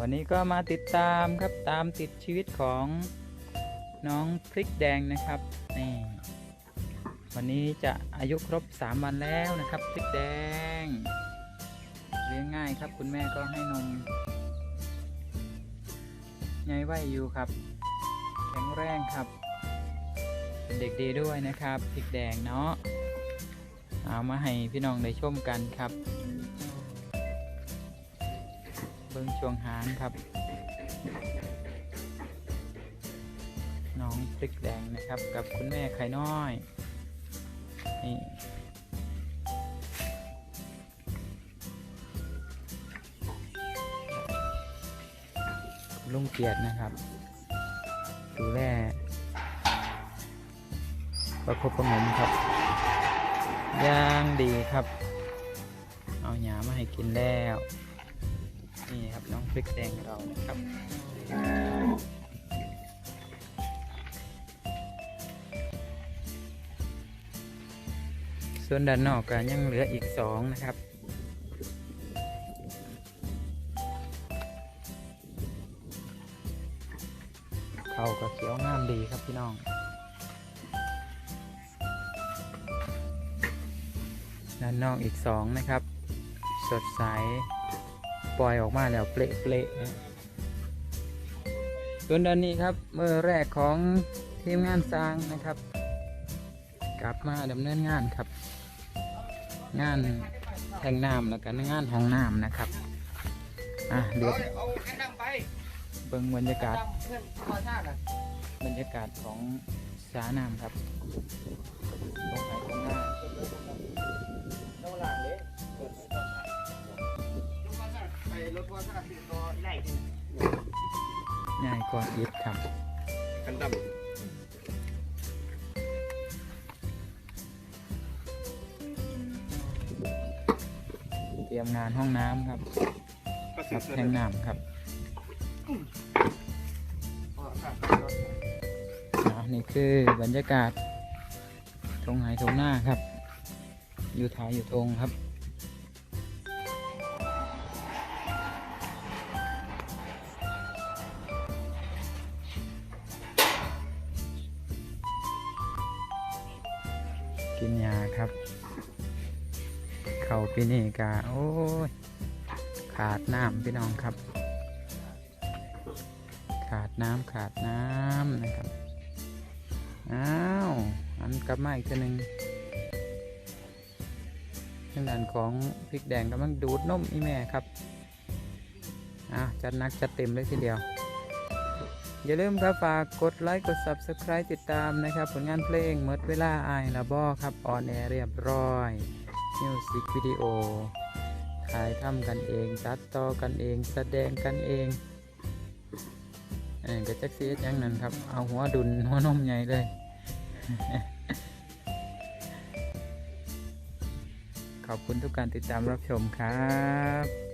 วันนี้ก็มาติดตามครับตามติดชีวิตของน้องพริกแดงนะครับนี่วันนี้จะอายุครบ 3 วันแล้วนะครับพริกแดง เลี้ยงง่ายครับ คุณแม่ก็ให้นมไงไหวอยู่ครับ แข็งแรงครับ เป็นเด็กดีด้วยนะครับพริกแดงเนาะเอามาให้พี่น้องได้ชมกันครับ บิ้งช่วงหางครับ น้องพริกแดงนะครับ กับคุณแม่ไข่น้อย นี่ลุงเกียรตินะครับ ดูแลประคบประหงมครับย่างดีครับ เอาหยามาให้กินแล้ว นี่ครับน้องพริกแดงเรานะครับส่วนด้านนอกก็ยังเหลืออีกสองนะครับเขาก็เขียวงามดีครับพี่น้อง ด้านนอกอีกสองนะครับ สดใส ปล่อยออกมาแล้วเปละเปละนะส่วนด้านนี้ครับเมื่อแรกของทีมงานสร้างนะครับ กลับมาดำเนินงานครับ งานแทงน้ำแล้วก็งานห้องน้ำนะครับอะเดี๋ยวเอเบิ่งบรรยากาศบรรยากาศของสาน้ำครับตรงไหนตรงหน้า รถว่าถ้าติดต่อไล่ดิง่ายกว่าอิฐครับกันดเตรียมงานห้องน้ำครับำกับแทงน้ำครับอะนี่คือบรรยากาศทงหายทงหน้าครับ อยู่ท้ายอยู่ทงครับ กินยาครับ เข่าปีนี่กาโอ้ย ขาดน้ำพี่น้องครับ ขาดน้ำขาดน้ำนะครับ อ้าวอันกลับมาอีกทีหนึ่งทางด้านของพริกแดงกำลังดูดนมอีแม่ครับ อะจัดนักจัดเต็มเลยทีเดียว อย่าลืมครับฝากกดไลค์กด Subscribe ติดตามนะครับ ผลงานเพลงเมดเวลาอายละบอครับออนแอร์เรียบร้อยมิวสิกวิดีโอถ่ายทำกันเองตัดต่อกันเอง แสดงกันเองเออก็จักซีเอ็ดหยังนั้นครับ เอาหัวดุนหัวนมใหญ่เลย ขอบคุณทุกการติดตามรับชมครับ